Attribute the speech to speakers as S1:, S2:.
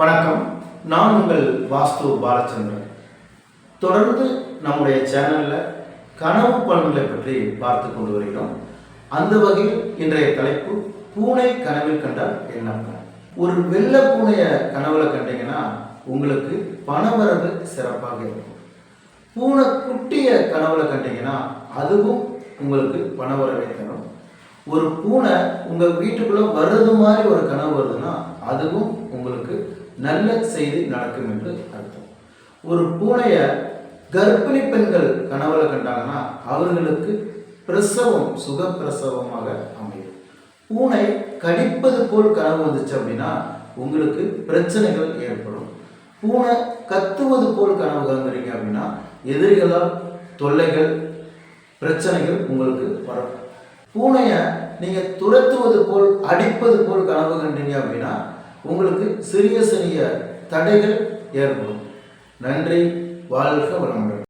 S1: வணக்கம். நான் உங்கள் வாஸ்து பாலச்சந்திரன். தொடர்ந்து நம்முடைய சேனலில் கனவு பலன்களை பற்றி பார்த்து கொண்டு வருகிறோம். அந்த வகையில் இன்றைய தலைப்பு பூனை கனவில் கண்டால் என்ன ஒரு வெள்ளை பூனையை கனவுல கண்டீங்கன்னா உங்களுக்கு பணவரவு சிறப்பாக இருக்கும். பூனை குட்டிய கனவுல கண்டீங்கன்னா அதுவும் உங்களுக்கு பணவரவை தரும். ஒரு பூனை உங்கள் வீட்டுக்குள்ள வர்றது மாதிரி ஒரு கனவு வருதுன்னா அதுவும் உங்களுக்கு நல்ல செய்தி நடக்கும் என்று அர்த்தம். ஒரு பூனையை கர்ப்பிணி பெண்கள் கனவுல கண்டாங்கன்னா அவர்களுக்கு பிரசவம் சுகப்பிரசவமாக அமையும். பூனை கடிப்பது போல் கனவு வந்துச்சு அப்படின்னா உங்களுக்கு பிரச்சனைகள் ஏற்படும். பூனை கத்துவது போல் கனவு கலந்துறீங்க அப்படின்னா எதிரிகளால் தொல்லைகள் பிரச்சனைகள் உங்களுக்கு வரும். பூனையை நீங்க துரத்துவது போல் அடிப்பது போல் கனவு கண்டீங்க அப்படின்னா உங்களுக்கு சிறிய சிறிய தடைகள் ஏற்படும். நன்றி வாழ்க வளமுடன்.